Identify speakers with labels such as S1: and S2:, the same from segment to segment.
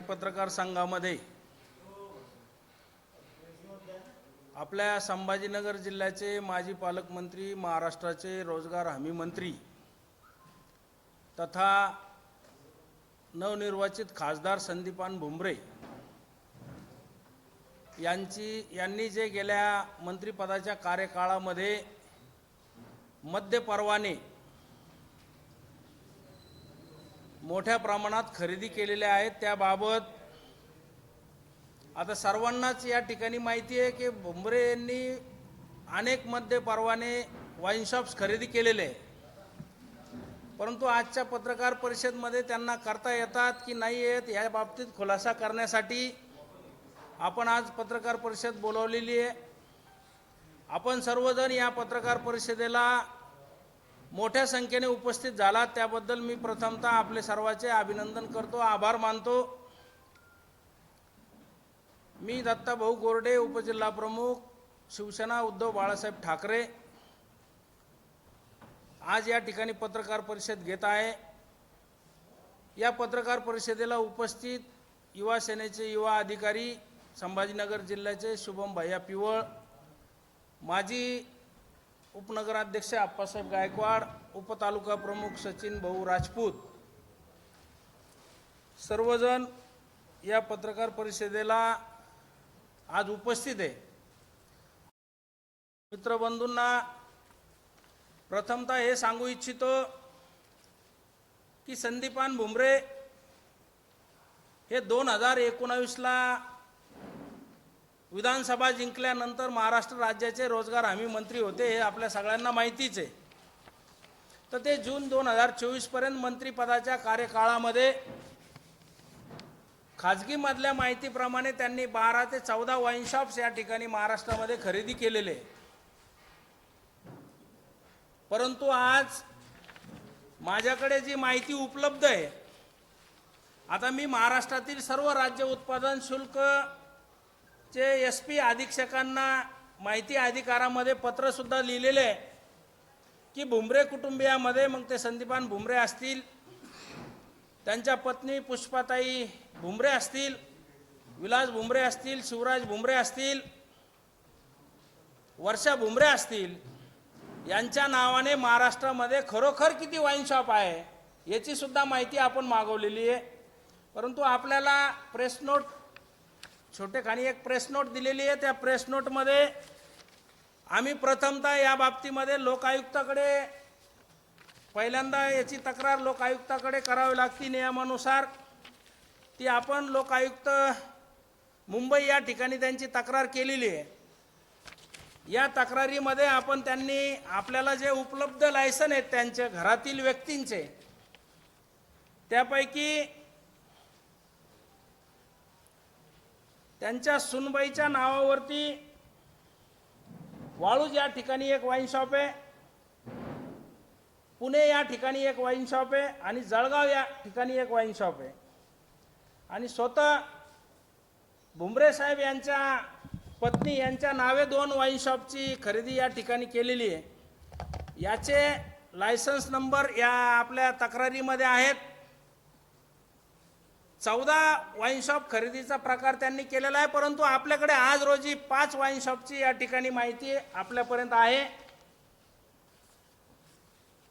S1: पत्रकार संघामध्ये आपल्या संभाजीनगर जिल्ह्याचे माजी पालकमंत्री महाराष्ट्राचे रोजगार हमी मंत्री तथा नवनिर्वाचित खासदार संदीपान भुमरे यांची यांनी जे गेल्या मंत्रिपदाच्या कार्यकाळामध्ये मद्य परवाने मोठ्या प्रमाणात खरेदी केलेल्या आहेत. त्याबाबत आता सर्वांनाच या ठिकाणी माहिती आहे की भुमरे यांनी अनेक मद्य परवाने वाईन शॉप्स खरेदी केलेले आहे परंतु आजच्या पत्रकार परिषदमध्ये त्यांना करता येतात की नाही येत या बाबतीत खुलासा करण्यासाठी आपण आज पत्रकार परिषद बोलावलेली आहे. आपण सर्वजण या पत्रकार परिषदेला मोठ्या संख्येने उपस्थित झाला त्याबद्दल मी प्रथमतः आपले सर्वांचे अभिनंदन करतो. आभार मानतो. मी दत्ताभाऊ गोरडे उपजिल्हा प्रमुख शिवसेना उद्धव बाळासाहेब ठाकरे. आज या ठिकाणी पत्रकार परिषद घेत आहे. या पत्रकार परिषदेला उपस्थित युवा सेनेचे युवा अधिकारी संभाजीनगर जिल्ह्याचे शुभम भैया पिवळ माजी उपनगराध्यक्ष आप्पासाहेब गायकवाड उपतालुका प्रमुख सचिन भाऊ राजपूत. सर्वजण या पत्रकार परिषदेला आज उपस्थित आहे. मित्रबंधूंना प्रथमतः हे सांगू इच्छितो की संदीपान भुमरे हे दोन हजार एकोणावीसला विधानसभा जिंकल्यानंतर महाराष्ट्र राज्याचे रोजगार हमी मंत्री होते हे आपल्या सगळ्यांना माहितीच आहे तर ते जून दोन हजार चोवीसपर्यंत मंत्रिपदाच्या कार्यकाळामध्ये खाजगीमधल्या माहितीप्रमाणे त्यांनी बारा ते चौदा वाईन शॉप्स या ठिकाणी महाराष्ट्रामध्ये खरेदी केलेले आहे. परंतु आज माझ्याकडे जी माहिती उपलब्ध आहे आता मी महाराष्ट्रातील सर्व राज्य उत्पादन शुल्क चे एस पी अधीक्षकांना माहिती अधिकारामध्ये पत्रसुद्धा लिहिलेले आहे की भुमरे कुटुंबियामध्ये मग ते संदीपान भुमरे असतील त्यांच्या पत्नी पुष्पाताई भुमरे असतील विलास भुमरे असतील शिवराज भुमरे असतील वर्षा भुमरे असतील यांच्या नावाने महाराष्ट्रामध्ये खरोखर किती वाईन शॉप आहे याची सुद्धा माहिती आपण मागवलेली आहे. परंतु आपल्याला प्रेस नोट छोटेखानी एक प्रेस नोट दिलेली आहे. त्या प्रेस नोटमध्ये आम्ही प्रथमतः या बाबतीमध्ये लोकायुक्ताकडे पहिल्यांदा याची तक्रार लोकायुक्ताकडे करावी लागती नियमानुसार. ती आपण लोकायुक्त मुंबई या ठिकाणी त्यांची तक्रार केलेली आहे. या तक्रारीमध्ये आपण त्यांनी आपल्याला जे उपलब्ध लायसन आहेत त्यांचे घरातील व्यक्तींचे त्यापैकी त्यांच्या सुनबाईच्या नावावरती वाळूज या ठिकाणी एक वाईन शॉप आहे. पुणे या ठिकाणी एक वाईन शॉप आहे आणि जळगाव या ठिकाणी एक वाईन शॉप आहे. आणि स्वतः भुमरे साहेब यांच्या पत्नी यांच्या नावे दोन वाईन शॉपची खरेदी या ठिकाणी केलेली आहे. याचे लायसन्स नंबर या आपल्या तक्रारीमध्ये आहेत. चौदा वाईन शॉप खरेदीचा प्रकार त्यांनी केलेला आहे परंतु आपल्याकडे आज रोजी पाच वाईन शॉपची या ठिकाणी माहिती आपल्यापर्यंत आहे.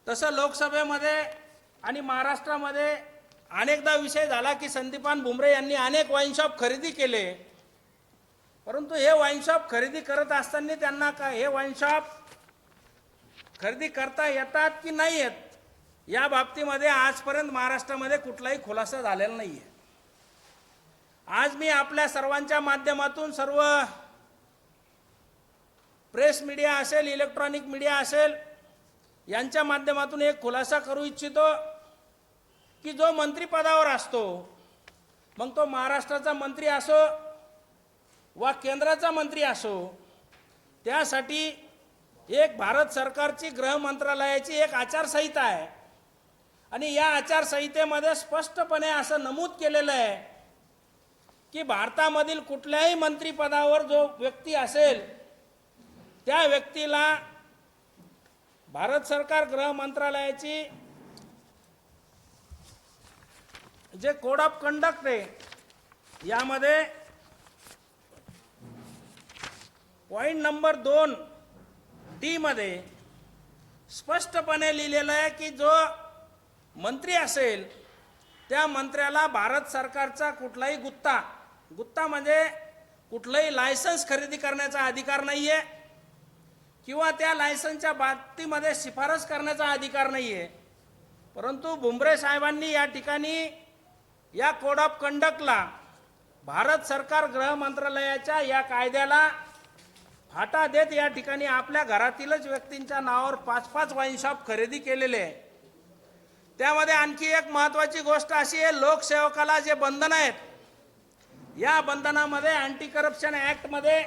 S1: तसं लोकसभेमध्ये आणि महाराष्ट्रामध्ये अनेकदा विषय झाला की संदीपान भुमरे यांनी अनेक वाईन शॉप खरेदी केले. परंतु हे वाईन शॉप खरेदी करत असताना त्यांना का हे वाईन शॉप खरेदी करता येतात की नाही येत? या बाबतीमध्ये आजपर्यंत महाराष्ट्रामध्ये कुठलाही खुलासा झालेला नाही आहे आज मी आपल्या सर्वांच्या माध्यमातून सर्व प्रेस मीडिया असेल इलेक्ट्रॉनिक मीडिया असेल यांच्या माध्यमातून एक खुलासा करू इच्छितो की जो मंत्रिपदावर असतो मग तो महाराष्ट्राचा मंत्री असो वा केंद्राचा मंत्री असो त्यासाठी एक भारत सरकारची गृह मंत्रालयाची एक आचारसंहिता आहे. आणि या आचारसंहितेमध्ये स्पष्टपणे असं नमूद केलेलं आहे की भारतामधील कुठल्याही मंत्रिपदावर जो व्यक्ती असेल त्या व्यक्तीला भारत सरकार गृह मंत्रालयाची जे कोड ऑफ कंडक्ट आहे यामध्ये पॉईंट नंबर दोन डीमध्ये स्पष्टपणे लिहिलेलं आहे की जो मंत्री असेल त्या मंत्र्याला भारत सरकारचा कुठलाही गुत्ता गुत्ता म्हणजे कुठलंही लायसन्स खरेदी करण्याचा अधिकार नाही आहे किंवा त्या लायसनच्या बाबतीमध्ये शिफारस करण्याचा अधिकार नाही आहे परंतु भुमरे साहेबांनी या ठिकाणी या कोड ऑफ कंडक्टला भारत सरकार गृह मंत्रालयाच्या या कायद्याला फाटा देत या ठिकाणी आपल्या घरातीलच व्यक्तींच्या नावावर पाच पाच वाईन शॉप खरेदी केलेले आहे. त्यामध्ये आणखी एक महत्त्वाची गोष्ट अशी आहे लोकसेवकाला जे बंधन आहेत या बंधनामध्ये अँटी करप्शन ऍक्टमध्ये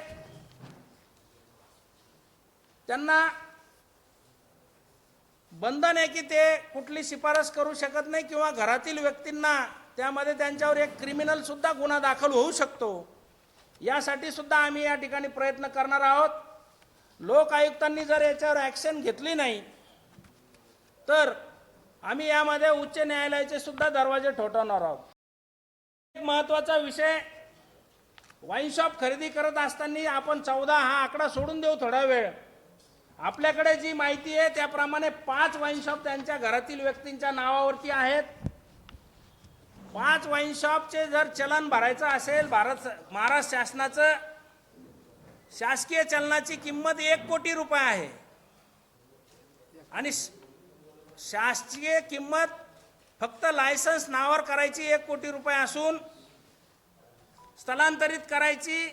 S1: त्यांना बंधन आहे की ते कुठली शिफारस करू शकत नाही किंवा घरातील व्यक्तींना त्यामध्ये त्यांच्यावर एक क्रिमिनल सुद्धा गुन्हा दाखल होऊ शकतो. यासाठी सुद्धा आम्ही या ठिकाणी प्रयत्न करणार आहोत. लोक आयुक्तांनी जर याच्यावर ॲक्शन घेतली नाही तर आम्ही यामध्ये उच्च न्यायालयाचे सुद्धा दरवाजे ठोठावणार आहोत. एक महत्त्वाचा विषय वाईन शॉप खरेदी करत असताना आपण चौदा हा आकडा सोडून देऊ थोडा वेळ. आपल्याकडे जी माहिती आहे त्याप्रमाणे पाच वाईन शॉप त्यांच्या घरातील व्यक्तींच्या नावावरती आहेत. पाच वाईन शॉपचे जर चलन भरायचं असेल भारत महाराष्ट्र शासनाचं शासकीय चलनाची किंमत एक कोटी रुपये आहे. आणि श- शासकीय किंमत फक्त लायसन्स नावावर करायची एक कोटी रुपये असून स्थलांतरित करायची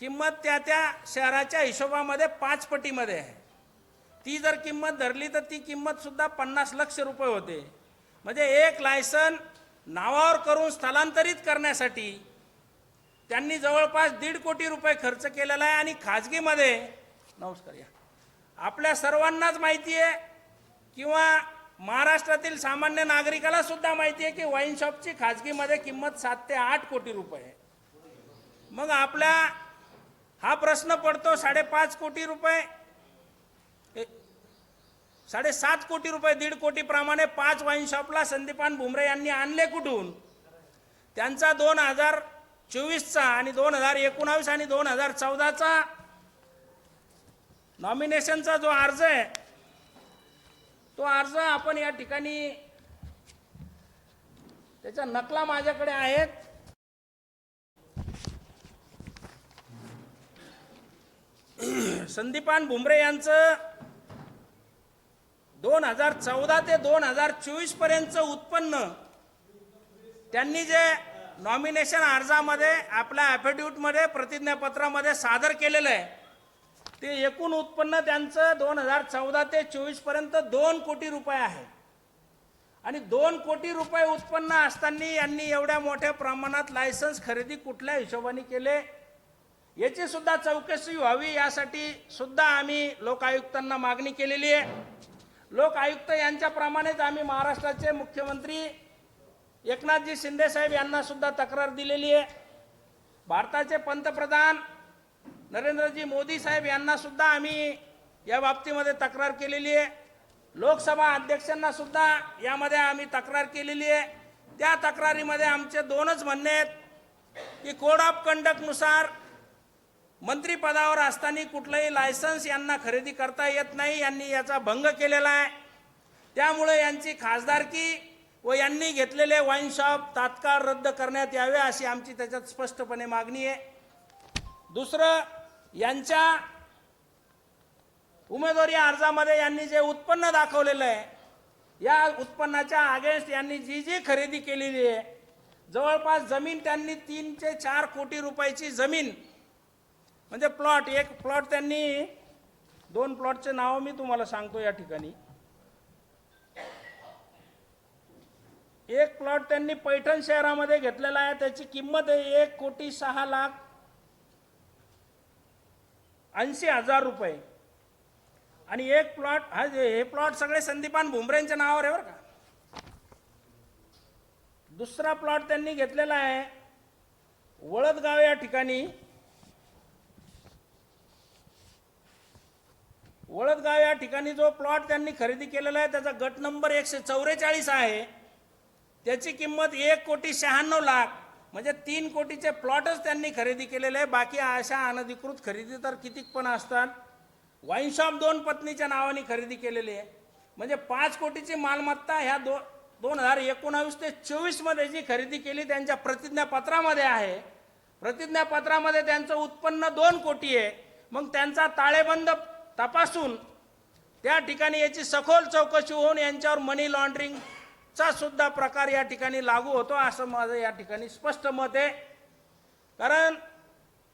S1: किंमत त्या त्या शहराच्या हिशोबामध्ये पाच पटीमध्ये आहे. ती जर किंमत धरली तर ती किंमतसुद्धा पन्नास लक्ष रुपये होते. म्हणजे एक लायसन नावावर करून स्थलांतरित करण्यासाठी त्यांनी जवळपास दीड कोटी रुपये खर्च केलेला आहे आणि खाजगीमध्ये नमस्कार या आपल्या सर्वांनाच माहिती आहे किंवा महाराष्ट्रातील सामान्य नागरिकाला सुद्धा माहिती आहे की वाईन शॉपची खाजगीमध्ये किंमत सात ते आठ कोटी रुपये आहे. मग आपल्या हा प्रश्न पडतो साडेपाच कोटी रुपये. ए, साडेसात कोटी रुपये दीड कोटी प्रमाणे पाच वाईन शॉपला संदीपान भुमरे यांनी आणले कुठून? त्यांचा दोन हजार चोवीसचा आणि दोन हजार एकोणावीस आणि दोन हजार चौदाचा नॉमिनेशनचा जो अर्ज आहे तो अर्ज आपण या ठिकाणी त्याच्या नकला माझ्याकडे आहेत. संदीपान भुमरे यांचं दोन हजार चौदा ते दोन हजार चोवीस पर्यंतचं उत्पन्न त्यांनी जे नॉमिनेशन अर्जामध्ये आपल्या ॲफिडेव्हिटमध्ये प्रतिज्ञापत्रामध्ये सादर केलेलं आहे ते एकूण उत्पन्न त्यांचं दोन हजार चौदा ते चोवीसपर्यंत दोन कोटी रुपये आहे. आणि दोन कोटी रुपये उत्पन्न असताना यांनी एवढ्या मोठ्या प्रमाणात लायसन्स खरेदी कुठल्या हिशोबाने केले? याची सुद्धा चौकशी व्हावी यासाठी सुद्धा आम्ही लोकायुक्तांना मागणी केलेली आहे. लोक आयुक्त यांच्याप्रमाणेच आम्ही महाराष्ट्राचे मुख्यमंत्री एकनाथजी शिंदे साहेब यांना सुद्धा तक्रार दिलेली आहे. भारताचे पंतप्रधान नरेंद्रजी मोदी साहेब यांना सुद्धा आम्ही या बाबतीमध्ये तक्रार केलेली आहे. लोकसभा अध्यक्षांना सुद्धा यामध्ये आम्ही तक्रार केलेली आहे. त्या तक्रारीमध्ये आमचे दोनच म्हणणे आहेत की कोड ऑफ कंडक्टनुसार मंत्रिपदावर असताना कुठलंही लायसन्स यांना खरेदी करता येत नाही यांनी याचा भंग केलेला आहे. त्यामुळे यांची खासदारकी व यांनी घेतलेले वाईन शॉप तात्काळ रद्द करण्यात यावे अशी आमची त्याच्यात स्पष्टपणे मागणी आहे. दुसरं यांच्या उमेदवारी अर्जामध्ये यांनी जे उत्पन्न दाखवलेलं आहे या उत्पन्नाच्या अगेन्स्ट यांनी जी जी खरेदी केलेली आहे जवळपास जमीन त्यांनी तीन ते चार कोटी रुपयाची जमीन म्हणजे प्लॉट एक प्लॉट त्यांनी दोन प्लॉटचे नाव मी तुम्हाला सांगतो या ठिकाणी. एक प्लॉट त्यांनी पैठण शहरामध्ये घेतलेला आहे त्याची किंमत आहे एक कोटी सहा लाख ऐंशी हजार रुपये. आणि एक प्लॉट हा हे प्लॉट सगळे संदीपान भुमरेंच्या नावावर आहे बरं का. दुसरा प्लॉट त्यांनी घेतलेला आहे वळदगाव या ठिकाणी. वळदगाव या ठिकाणी जो प्लॉट त्यांनी खरेदी केलेला आहे त्याचा गट नंबर एकशे चौवेचाळीस आहे. त्याची किंमत एक कोटी शहाण्णव लाख म्हणजे तीन कोटीचे प्लॉटच त्यांनी खरेदी केलेले आहे. बाकी अशा अनधिकृत खरेदी तर कितीक पण असतात. वाईन शॉप दोन पत्नीच्या नावाने खरेदी केलेली आहे. म्हणजे पाच कोटीची मालमत्ता ह्या दो दोन हजार एकोणावीस ते चोवीसमध्ये जी खरेदी केली त्यांच्या प्रतिज्ञापत्रामध्ये आहे. प्रतिज्ञापत्रामध्ये त्यांचं उत्पन्न दोन कोटी आहे. मग त्यांचा ताळेबंद तपासून त्या ठिकाणी याची सखोल चौकशी होऊन यांच्यावर मनी लॉन्ड्रिंगचा सुद्धा प्रकार या ठिकाणी लागू होतो असं माझं या ठिकाणी स्पष्ट मत आहे. कारण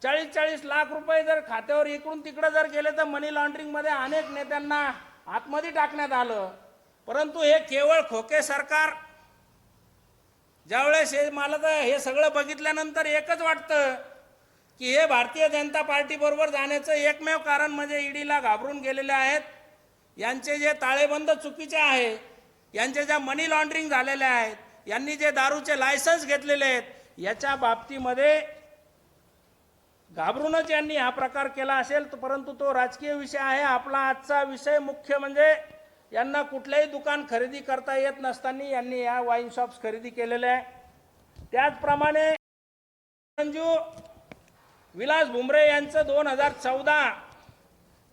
S1: चाळीस चाळीस लाख रुपये जर खात्यावर इकडून तिकडं जर गेले तर मनी लॉन्ड्रिंगमध्ये अनेक नेत्यांना आतमध्ये टाकण्यात आलं. परंतु हे केवळ खोके सरकार ज्यावेळेस हे मला तर हे सगळं बघितल्यानंतर एकच वाटतं की हे भारतीय जनता पार्टीबरोबर जाण्याचं एकमेव कारण म्हणजे ईडीला घाबरून गेलेले आहेत. यांचे जे ताळेबंद चुकीचे आहे यांचे ज्या मनी लॉन्ड्रिंग झालेले आहेत यांनी जे दारूचे लायसन्स घेतलेले आहेत याच्या बाबतीमध्ये घाबरूनच यांनी हा प्रकार केला असेल परंतु तो राजकीय विषय आहे. आपला आजचा विषय मुख्य म्हणजे यांना कुठलंही दुकान खरेदी करता येत नसताना यांनी या वाईन शॉप्स खरेदी केलेल्या आहे. त्याचप्रमाणे संजू विलास भुमरे यांचं दोन हजार चौदा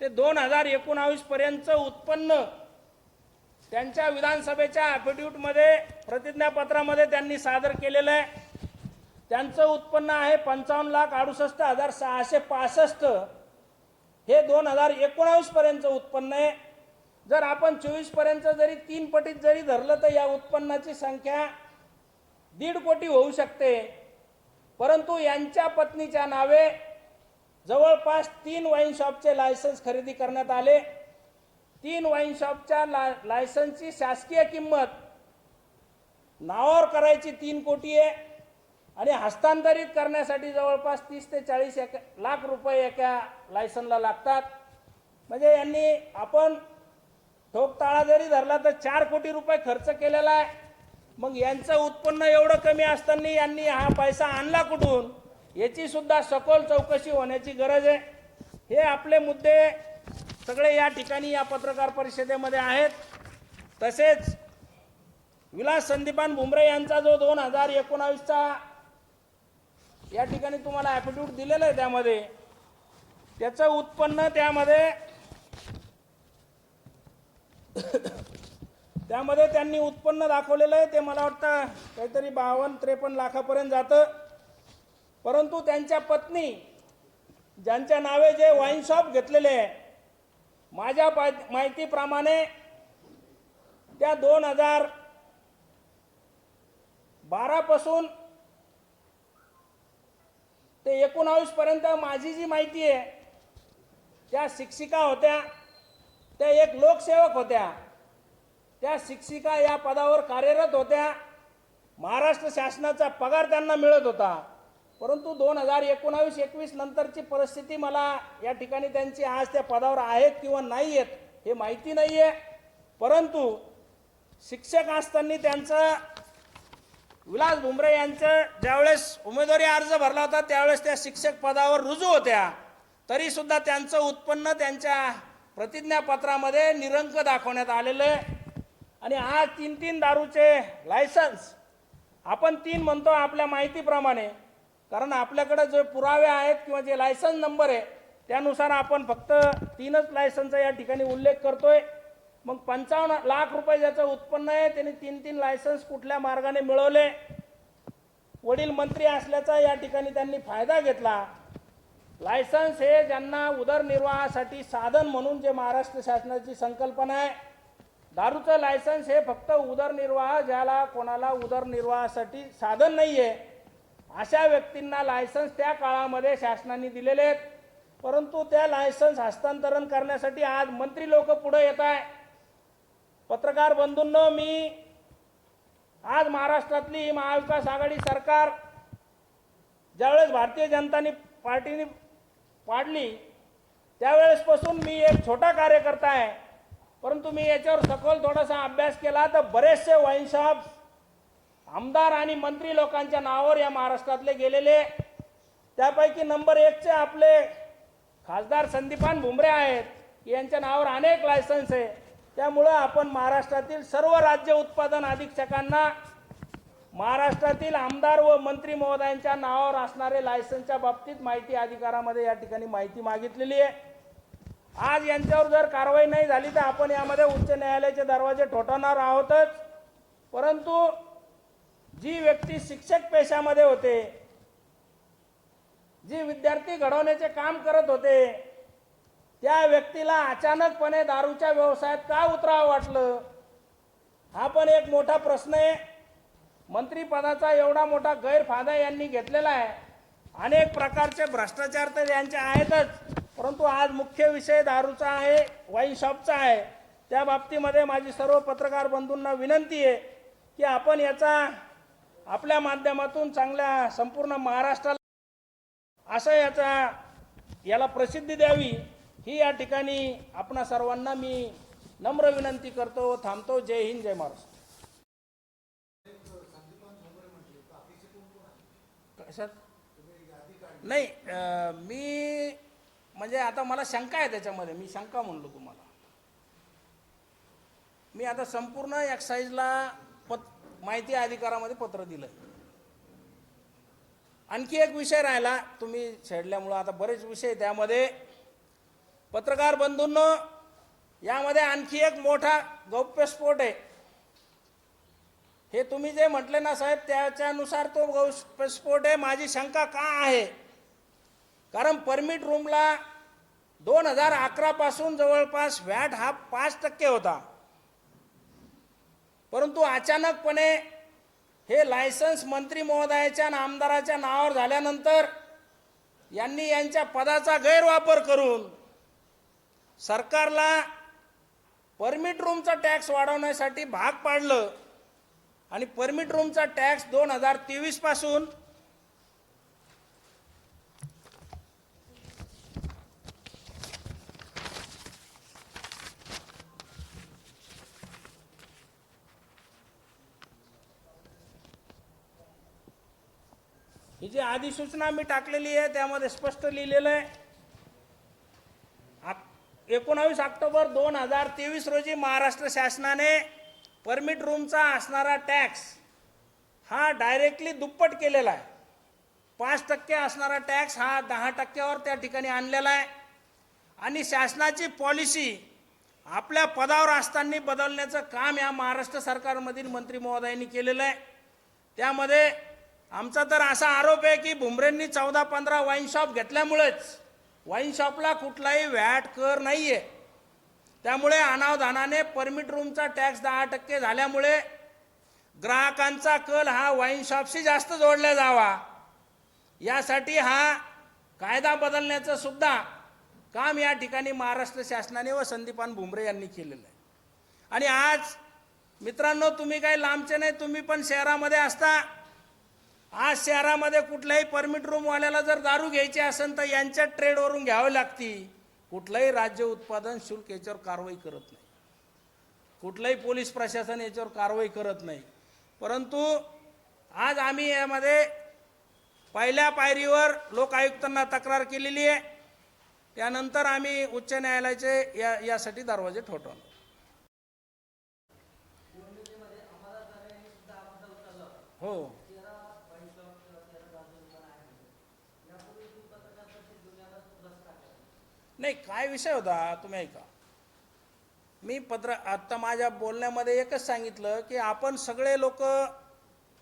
S1: ते दोन हजार एकोणावीसपर्यंतचं उत्पन्न त्यांच्या विधानसभेच्या ॲफिड्यूटमध्ये प्रतिज्ञापत्रामध्ये त्यांनी सादर केलेलं आहे. त्यांचं उत्पन्न आहे पंचावन्न लाख अडुसष्ट हजार सहाशे पासष्ट. हे दोन हजार एकोणावीसपर्यंतचं उत्पन्न आहे. जर आपण चोवीसपर्यंत जरी तीन पटीत जरी धरलं तर या उत्पन्नाची संख्या दीड कोटी होऊ शकते. परंतु यांच्या पत्नीच्या नावे जवळपास तीन वाईन शॉपचे लायसन्स खरेदी करण्यात आले. तीन वाईन शॉपच्या ला लायसन्सची शासकीय किंमत नावावर करायची तीन कोटी आहे आणि हस्तांतरित करण्यासाठी जवळपास तीस ते चाळीस एक लाख रुपये एका लायसनला लागतात. म्हणजे यांनी आपण ठोकताळा जरी धरला तर चार कोटी रुपये खर्च केलेला आहे. मग यांचं उत्पन्न एवढं कमी असताना यांनी हा पैसा आणला कुठून? याची सुद्धा सखोल चौकशी होण्याची गरज आहे. हे आपले मुद्दे सगळे या ठिकाणी या पत्रकार परिषदेमध्ये आहेत. तसेच विलास संदीपान भुमरे यांचा जो दोन हजार एकोणावीसचा या ठिकाणी तुम्हाला ॲफिड्यूट दिलेलं आहे त्यामध्ये त्याचं उत्पन्न त्यामध्ये त्यामध्ये त्यांनी उत्पन्न दाखवलेलं आहे ते मला वाटतं काहीतरी बावन्न त्रेपन्न लाखापर्यंत जातं. परंतु त्यांच्या पत्नी ज्यांच्या नावे जे वाईन शॉप घेतलेले आहे माझ्या पा- माहितीप्रमाणे त्या दोन हजार बारापासून ते एकोणावीसपर्यंत माझी जी माहिती आहे त्या शिक्षिका होत्या त्या एक लोकसेवक होत्या. त्या शिक्षिका या पदावर कार्यरत होत्या. महाराष्ट्र शासनाचा पगार त्यांना मिळत होता. परंतु दोन हजार एकोणावीस एकवीस नंतरची परिस्थिती मला या ठिकाणी त्यांची आज त्या पदावर आहेत किंवा नाही आहेत हे माहिती नाही आहे परंतु शिक्षक असताना त्यांचं विलास भुमरे यांचं ज्यावेळेस उमेदवारी अर्ज भरला होता त्यावेळेस त्या शिक्षक पदावर रुजू होत्या. तरीसुद्धा त्यांचं उत्पन्न त्यांच्या प्रतिज्ञापत्रामध्ये निरंक दाखवण्यात आलेलं आहे. आणि आज तीन तीन दारूचे लायसन्स आपण तीन म्हणतो आपल्या माहितीप्रमाणे. कारण आपल्याकडे जे पुरावे आहेत किंवा जे लायसन्स नंबर आहे त्यानुसार आपण फक्त तीनच लायसनचा या ठिकाणी उल्लेख करतोय. मग पंचावन्न लाख रुपये ज्याचं उत्पन्न आहे त्यांनी तीन तीन लायसन्स कुठल्या मार्गाने मिळवले? वडील मंत्री असल्याचा या ठिकाणी त्यांनी फायदा घेतला. लायसन्स हे ज्यांना उदरनिर्वाहासाठी साधन म्हणून जे महाराष्ट्र शासनाची संकल्पना आहे दारूचं लायसन्स हे फक्त उदरनिर्वाह ज्याला कोणाला उदरनिर्वाहासाठी साधन नाही आहे अशा व्यक्तींना लायसन्स त्या काळामध्ये शासनाने दिलेले आहेत. परंतु त्या लायसन्स हस्तांतरण करण्यासाठी आज मंत्री लोक पुढे येत आहे पत्रकार बंधूंनो मी आज महाराष्ट्रातली महाविकास आघाडी सरकार ज्यावेळेस भारतीय जनता पार्टीने पाडली त्यावेळेसपासून मी एक छोटा कार्यकर्ता आहे. परंतु मी याच्यावर सखोल थोडासा अभ्यास केला तर बरेचसे वाईनशॉप आमदार आणि मंत्री लोकांच्या नावावर या महाराष्ट्रातले गेलेले. त्यापैकी नंबर एकचे आपले खासदार संदीपान भुमरे आहेत यांच्या नावावर अनेक लायसन्स आहे. त्यामुळं आपण महाराष्ट्रातील सर्व राज्य उत्पादन अधीक्षकांना महाराष्ट्रातील आमदार व मंत्री महोदयांच्या नावावर असणारे लायसन्सच्या बाबतीत माहिती अधिकारामध्ये या ठिकाणी माहिती मागितलेली आहे. आज यांच्यावर जर कारवाई नाही झाली तर आपण यामध्ये उच्च न्यायालयाचे दरवाजे ठोठावणार आहोतच. परंतु जी व्यक्ती शिक्षक पेशामध्ये होते जी विद्यार्थी घडवण्याचे काम करत होते त्या व्यक्तीला अचानकपणे दारूच्या व्यवसायात का उतरावं वाटलं? हा पण एक मोठा प्रश्न आहे. मंत्रीपदाचा एवढा मोठा गैरफायदा यांनी घेतलेला आहे. अनेक प्रकारचे भ्रष्टाचार तर यांचे आहेतच. परंतु आज मुख्य विषय दारूचा आहे वाईन शॉपचा आहे. त्या बाबतीमध्ये माझी सर्व पत्रकार बंधूंना विनंती आहे की आपण याचा आपल्या माध्यमातून चांगल्या संपूर्ण महाराष्ट्राला असं याचा याला प्रसिद्धी द्यावी ही या ठिकाणी आपणा सर्वांना मी नम्र विनंती करतो थांबतो. जय हिंद जय महाराष्ट्र. कशात नाही मी म्हणजे आता मला शंका आहे त्याच्यामध्ये मी शंका म्हणलो तुम्हाला. मी आता संपूर्ण एक्साईजला पत माहिती अधिकारामध्ये पत्र दिलं आणखी एक विषय राहिला तुम्ही छेडल्यामुळं आता बरेच विषय त्यामध्ये. पत्रकार बंधूंनो यामध्ये आणखी एक मोठा गौप्यस्फोट आहे. हे तुम्ही जे म्हटले ना साहेब त्याच्यानुसार तो गौप्यस्फोट आहे. माझी शंका का आहे? कारण परमिट रूमला दोन हजार अकरापासून जवळपास व्हॅट हा पाच टक्के होता. परंतु अचानकपणे हे लायसन्स मंत्री महोदयाच्या आणि आमदाराच्या नावावर झाल्यानंतर यांनी यांच्या पदाचा गैरवापर करून सरकारला परमिट रूमचा टॅक्स वाढवण्यासाठी भाग पाडलं आणि परमिट रूमचा टॅक्स दोन हजार तेवीसपासून जी अधिसूचना मी टाकलेली आहे त्यामध्ये स्पष्ट लिहिलेलं आहे. एकोणावीस ऑक्टोबर दोन हजार तेवीस रोजी महाराष्ट्र शासनाने परमिट रूमचा असणारा टॅक्स हा डायरेक्टली दुप्पट केलेला आहे. पाच टक्के असणारा टॅक्स हा दहा टक्क्यावर त्या ठिकाणी आणलेला आहे. आणि शासनाची पॉलिसी आपल्या पदावर असताना बदलण्याचं काम या महाराष्ट्र सरकारमधील मंत्री महोदयांनी केलेलं आहे. त्यामध्ये आमचा तर असा आरोप आहे की भुमरेंनी चौदा पंधरा वाईन शॉप घेतल्यामुळेच वाईन शॉपला कुठलाही व्हॅट कर नाही आहे त्यामुळे अनावधानाने परमिट रूमचा टॅक्स दहा टक्के झाल्यामुळे ग्राहकांचा कल हा वाईन शॉपशी जास्त जोडला जावा. यासाठी हा कायदा बदलण्याचं सुद्धा काम या ठिकाणी महाराष्ट्र शासनाने व संदीपान भुमरे यांनी केलेलं आहे. आणि आज मित्रांनो तुम्ही काही लांबचे नाही तुम्ही पण शहरामध्ये असता. आज शहरामध्ये कुठल्याही परमिट रूमवाल्याला जर दारू घ्यायची असेल तर यांच्या ट्रेडवरून घ्यावी लागती कुठलंही राज्य उत्पादन शुल्क याच्यावर कारवाई करत नाही. कुठलंही पोलीस प्रशासन याच्यावर कारवाई करत नाही. परंतु आज आम्ही यामध्ये पहिल्या पायरीवर लोक आयुक्तांना तक्रार केलेली आहे. त्यानंतर आम्ही उच्च न्यायालयाचे या यासाठी दरवाजे ठोठवणार. हो. नाही काय विषय होता तुम्ही ऐका. मी पत्र आत्ता माझ्या बोलण्यामध्ये एकच सांगितलं की आपण सगळे लोक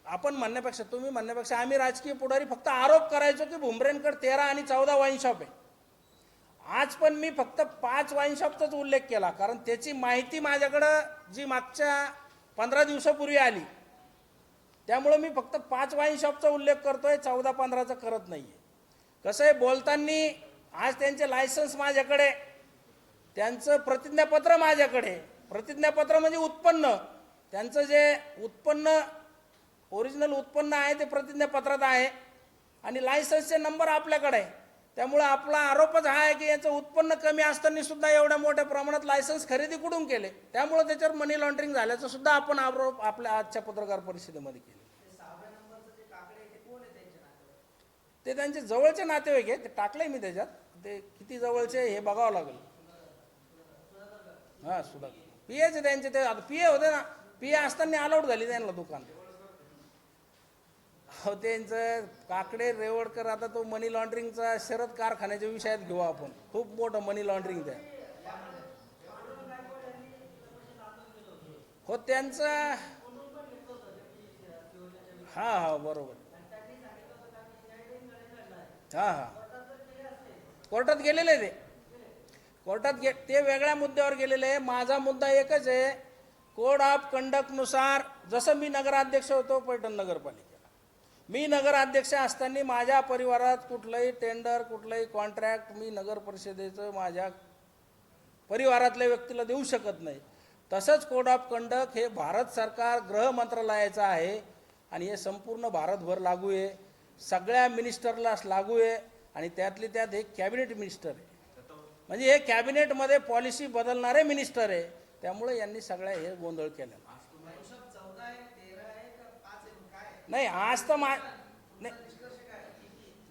S1: आपण म्हणण्यापेक्षा तुम्ही म्हणण्यापेक्षा आम्ही राजकीय पुढारी फक्त आरोप करायचो की भुमरेनकर तेरा आणि चौदा वाईन शॉप आहे. आज पण मी फक्त पाच वाईन शॉपचाच उल्लेख केला कारण त्याची माहिती माझ्याकडं जी मागच्या पंधरा दिवसापूर्वी आली त्यामुळे मी फक्त पाच वाईन शॉपचा उल्लेख करतोय चौदा पंधराचा करत नाही आहे कसं आहे बोलताना आज त्यांचे लायसन्स माझ्याकडे. त्यांचं प्रतिज्ञापत्र माझ्याकडे. प्रतिज्ञापत्र म्हणजे उत्पन्न. त्यांचं जे उत्पन्न ओरिजिनल उत्पन्न आहे ते प्रतिज्ञापत्रात आहे. आणि लायसन्सचे नंबर आपल्याकडे. आहे त्यामुळे आपला आरोपच हा आहे की याचं उत्पन्न कमी असताना सुद्धा एवढ्या मोठ्या प्रमाणात लायसन्स खरेदी कुठून केले? त्यामुळे त्याच्यावर मनी लॉन्ड्रिंग झाल्याचं सुद्धा आपण आरोप आपल्या आजच्या पत्रकार परिषदेमध्ये केले. ते त्यांचे जवळचे नातेवाईक आहे ते टाकले मी त्याच्यात. ते किती जवळचे हे बघावं लागेल. हा सुधाकर. पिएचे त्यांचे ते आता पिए होते ना पिए असताना अलाउड झाली त्यांना दुकान. हो त्यांचं काकडे रेवडकर आता तो मनी लॉन्ड्रिंगचा शरद कारखान्याच्या विषयात घेऊ आपण. खूप मोठं मनी लॉन्ड्रिंग त्या हो त्यांचं हा हा बरोबर. हां हां. कोर्टात गेलेले ते. कोर्टात गे ते वेगळ्या मुद्द्यावर गेलेले आहे. माझा मुद्दा एकच आहे. कोड ऑफ कंडक्टनुसार जसं मी नगराध्यक्ष होतो पैठण नगरपालिकेला. मी नगराध्यक्ष असताना माझ्या परिवारात कुठलंही टेंडर कुठलंही कॉन्ट्रॅक्ट मी नगर परिषदेचं माझ्या परिवारातल्या व्यक्तीला देऊ शकत नाही. तसंच कोड ऑफ कंडक्ट हे भारत सरकार गृह मंत्रालयाचं आहे आणि हे संपूर्ण भारतभर लागू आहे. सगळ्या मिनिस्टरला लागू आहे आणि त्यातले त्यात हे कॅबिनेट मिनिस्टर आहे. म्हणजे हे कॅबिनेटमध्ये पॉलिसी बदलणारे मिनिस्टर आहे. त्यामुळे यांनी सगळ्या हे गोंधळ केलेला नाही आज तर मा नाही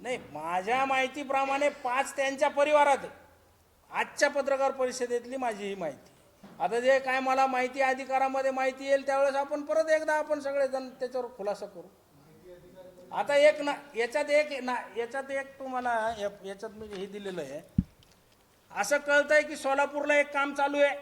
S1: नाही माझ्या माहितीप्रमाणे पाच त्यांच्या परिवारात आजच्या पत्रकार परिषदेतली माझी ही माहिती आता जे काय मला माहिती अधिकारामध्ये माहिती येईल त्यावेळेस आपण परत एकदा आपण सगळेजण त्याच्यावर खुलासा करू. आता एक ना याच्यात एक ना याच्यात एक तुम्हाला याच्यात मी हे दिलेलं आहे. असं कळतंय की सोलापूरला एक काम चालू आहे.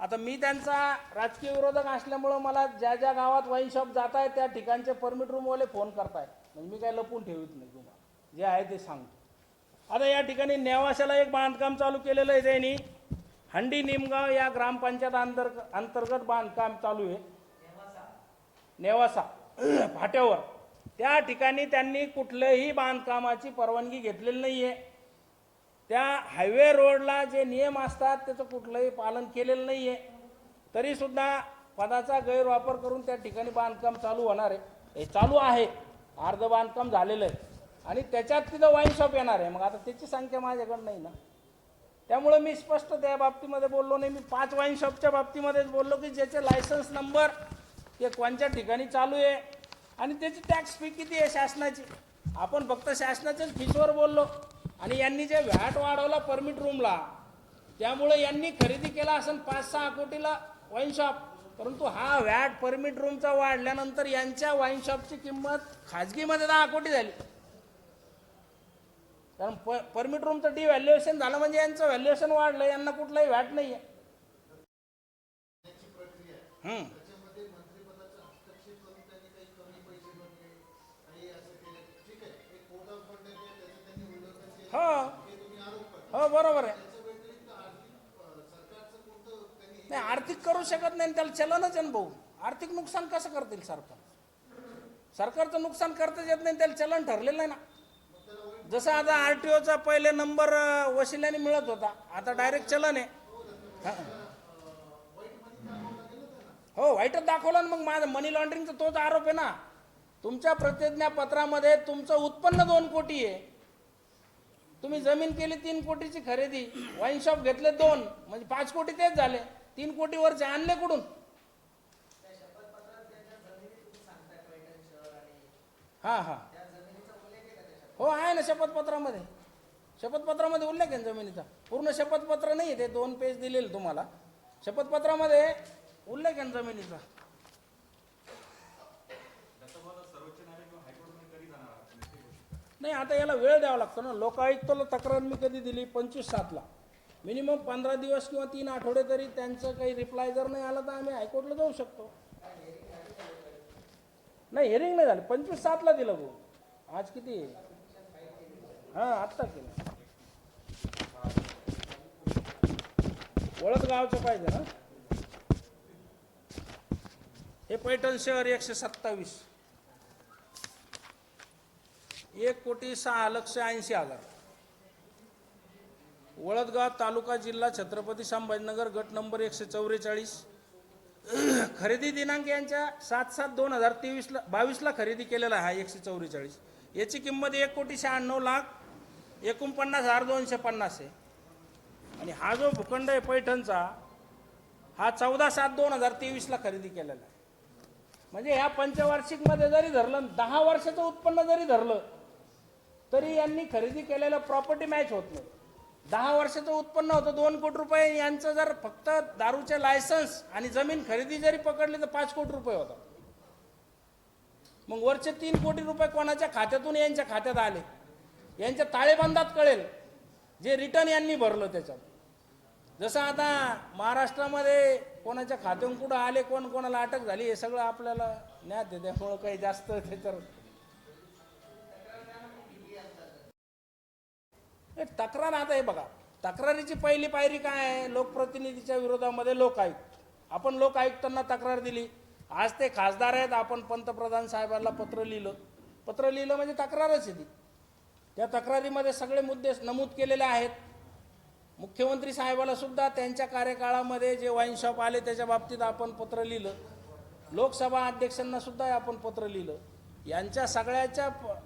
S1: आता मी त्यांचा राजकीय विरोधक असल्यामुळं मला ज्या ज्या गावात वाईन शॉप जात आहेत त्या ठिकाणचे परमिट रूमवाले फोन करतायत. म्हणजे मी काय लपून ठेवत नाही तुम्हाला. जे आहे ते सांगतो. आता या ठिकाणी नेवाशाला एक बांधकाम चालू केलेलं आहे त्यांनी. हंडी निमगाव या ग्रामपंचायत अंतर्ग अंतर्गत बांधकाम चालू आहे. नेवासा. फाट्यावर त्या ठिकाणी त्यांनी कुठल्याही बांधकामाची परवानगी घेतलेली नाही आहे त्या हायवे रोडला जे नियम असतात त्याचं कुठलंही पालन केलेलं नाही आहे तरीसुद्धा पदाचा गैरवापर करून त्या ठिकाणी बांधकाम चालू होणार आहे. हे चालू आहे. अर्ध बांधकाम झालेलं आहे. आणि त्याच्यात तिथं वाईन शॉप येणार आहे. मग आता त्याची संख्या माझ्याकडं नाही ना. त्यामुळे मी स्पष्ट त्या बाबतीमध्ये बोललो नाही. मी पाच वाईन शॉपच्या बाबतीमध्येच बोललो की ज्याचे लायसन्स नंबर ते कोणत्या ठिकाणी चालू आहे आणि त्याची टॅक्स फी किती आहे शासनाची? आपण फक्त शासनाच्याच फीसवर बोललो. आणि यांनी जे व्हॅट वाढवला परमिट रूमला त्यामुळे यांनी खरेदी केला असेल पाच सहा कोटीला वाईन शॉप परंतु हा व्हॅट परमिट रूमचा वाढल्यानंतर यांच्या वाईन शॉपची किंमत खाजगीमध्ये दहा कोटी झाली. कारण प परमिट रूमचं डी व्हॅल्युएशन झालं म्हणजे यांचं व्हॅल्युएशन वाढलं यांना कुठलाही व्हॅट नाही आहे हो. हो बरोबर आहे. नाही आर्थिक करू शकत नाही आणि त्याला चलनच आहे ना भाऊ. आर्थिक नुकसान कसं करतील सरकार? सरकारचं नुकसान करताच येत नाही त्याला चलन ठरलेलं आहे ना. जसं आता आर टी ओचा पहिले नंबर वशिल्याने मिळत होता. आता डायरेक्ट चलन आहे. हो. वाईटच दाखवलं ना मग माझं मनी लॉन्ड्रिंगचा तोच आरोप आहे ना. तुमच्या प्रतिज्ञापत्रामध्ये तुमचं उत्पन्न दोन कोटी आहे. तुम्ही जमीन केली तीन कोटीची खरेदी. वाईन शॉप घेतले दोन म्हणजे पाच कोटी तेच झाले. तीन कोटी वरचे आणले कुठून? हा हा. हो आहे ना शपथपत्रामध्ये. शपथपत्रामध्ये उल्लेख आहे जमिनीचा. पूर्ण शपथपत्र नाही ते दोन पेज दिलेले तुम्हाला. शपथपत्रामध्ये उल्लेख आहे जमिनीचा. नाही आता याला वेळ द्यावा लागतो ना. लोकायुक्ताला तक्रार मी कधी दिली? पंचवीस सातला. मिनिमम पंधरा दिवस किंवा तीन आठवडे तरी त्यांचं काही रिप्लाय जर नाही आला तर आम्ही हायकोर्टला जाऊ शकतो. नाही हेरिंग नाही झालं. पंचवीस सातला दिलं भाऊ. आज किती? आहे हां आत्ता केलं. ओळख गावचं पाहिजे ना. हे पैठण शहर एकशे सत्तावीस. एक कोटी सहा लक्ष ऐंशी हजार. वळदगाव तालुका जिल्हा छत्रपती संभाजीनगर गट नंबर एकशे चौवेचाळीस. खरेदी दिनांक यांच्या सात सात दोन हजार तेवीसला बावीसला खरेदी केलेला आहे हा एकशे चौवेचाळीस. याची किंमत एक कोटी शहाण्णव लाख एकोणपन्नास हजार दोनशे पन्नास आहे. आणि हा जो भूखंड आहे पैठणचा हा चौदा सात दोन हजार तेवीसला खरेदी केलेला आहे. म्हणजे ह्या पंचवार्षिकमध्ये जरी धरलं दहा वर्षाचं उत्पन्न जरी धरलं तरी यांनी खरेदी केलेलं प्रॉपर्टी मॅच होत नाही. दहा वर्षाचं उत्पन्न होतं दोन कोटी रुपये. यांचं जर फक्त दारूचे लायसन्स आणि जमीन खरेदी जरी पकडली तर पाच कोटी रुपये होतात. मग वरचे तीन कोटी रुपये कोणाच्या खात्यातून यांच्या खात्यात आले? यांच्या ताळेबंदात कळेल. जे रिटर्न यांनी भरलं त्याच्यात. जसं आता महाराष्ट्रामध्ये कोणाच्या खात्यातून कुठं आले कोण कोणाला अटक झाली हे सगळं आपल्याला ज्ञात आहे. त्यामुळं काही जास्त त्याच्यावर तक्रार आता हे बघा. तक्रारीची पहिली पायरी काय आहे? लोकप्रतिनिधीच्या विरोधामध्ये लोकायुक्त आपण लोकायुक्तांना तक्रार दिली. आज ते खासदार आहेत. आपण पंतप्रधान साहेबांना पत्र लिहिलं. पत्र लिहिलं म्हणजे तक्रारच आहे ती. त्या तक्रारीमध्ये सगळे मुद्दे नमूद केलेले आहेत. मुख्यमंत्री साहेबाला सुद्धा त्यांच्या कार्यकाळामध्ये जे वाईन शॉप आले त्याच्या बाबतीत आपण पत्र लिहिलं. लोकसभा अध्यक्षांना सुद्धा आपण पत्र लिहिलं. यांच्या सगळ्याच्या प-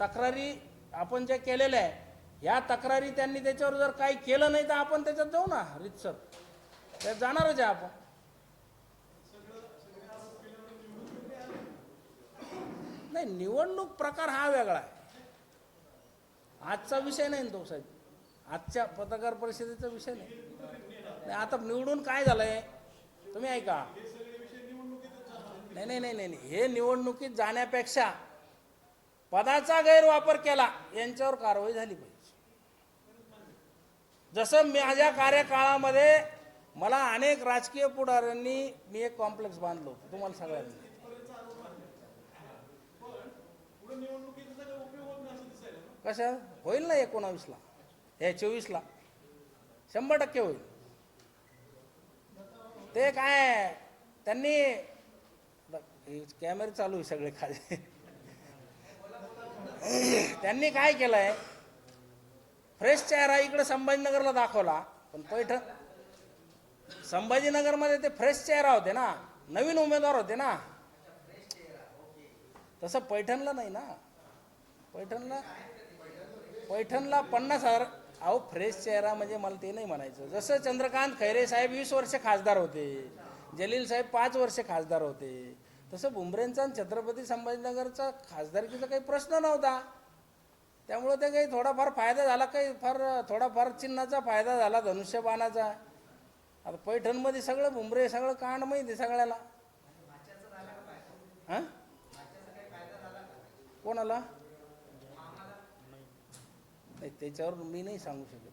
S1: तक्रारी आपण ज्या केलेल्या आहे ह्या तक्रारी त्यांनी त्याच्यावर जर काही केलं नाही तर आपण त्याच्यात जाऊ ना रितसर त्यात जाणारच आहे आपण. नाही निवडणूक प्रकार हा वेगळा आहे. आजचा विषय नाही ना तो साहेब. आजच्या पत्रकार परिषदेचा विषय नाही आता निवडून काय झालंय? तुम्ही ऐका. नाही नाही नाही नाही नाही. हे निवडणुकीत जाण्यापेक्षा पदाचा गैरवापर केला यांच्यावर कारवाई झाली पाहिजे. जसं माझ्या कार्यकाळामध्ये मला अनेक राजकीय पुढाऱ्यांनी मी एक कॉम्प्लेक्स बांधलो तुम्हाला सगळ्यांनी. कशा? होईल ना एकोणावीसला. हे चोवीसला. शंभर टक्के होईल. ते काय त्यांनी कॅमेरे चालू आहे सगळे खाली. त्यांनी काय केलंय? फ्रेश चेहरा इकडे संभाजीनगरला दाखवला. पण पैठण संभाजीनगरमध्ये ते फ्रेश चेहरा होते ना. नवीन उमेदवार होते ना. तसं पैठणला नाही ना. पैठणला पैठणला पन्नास हजार. अहो फ्रेश चेहरा म्हणजे मला ते नाही म्हणायचं. जसं चंद्रकांत खैरे साहेब वीस वर्ष खासदार होते. जलील साहेब पाच वर्ष खासदार होते. तसं बुमरेंचा आणि छत्रपती संभाजीनगरचा खासदारकीचा काही प्रश्न नव्हता. त्यामुळं ते काही थोडाफार फायदा झाला काही फार थोडाफार चिन्हाचा फायदा झाला धनुष्यबाणाचा. आता पैठणमध्ये सगळं बुमरे सगळं कांड माहिती आहे सगळ्याला. हां? कोणाला? नाही त्याच्यावर मी नाही सांगू शकत.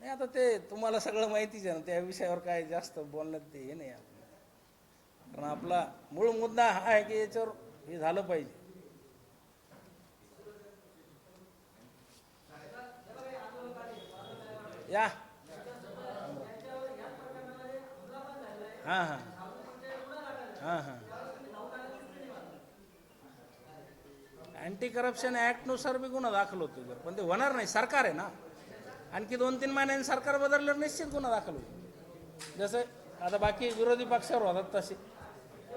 S1: नाही आता ते तुम्हाला सगळं माहितीच आहे ना त्या विषयावर काय जास्त बोलण्यात ते हे नाही कारण आपला मूळ मुद्दा हा आहे की याच्यावर हे झालं पाहिजे. या. हां हां. हां हां. अँटी करप्शन ॲक्टनुसार बी गुन्हा दाखल होतो पण ते होणार नाही. सरकार आहे ना. आणखी दोन तीन महिन्यांनी सरकार बदलल्यावर निश्चित गुन्हा दाखल होईल. जसं आता बाकी विरोधी पक्षावर होतात तसे.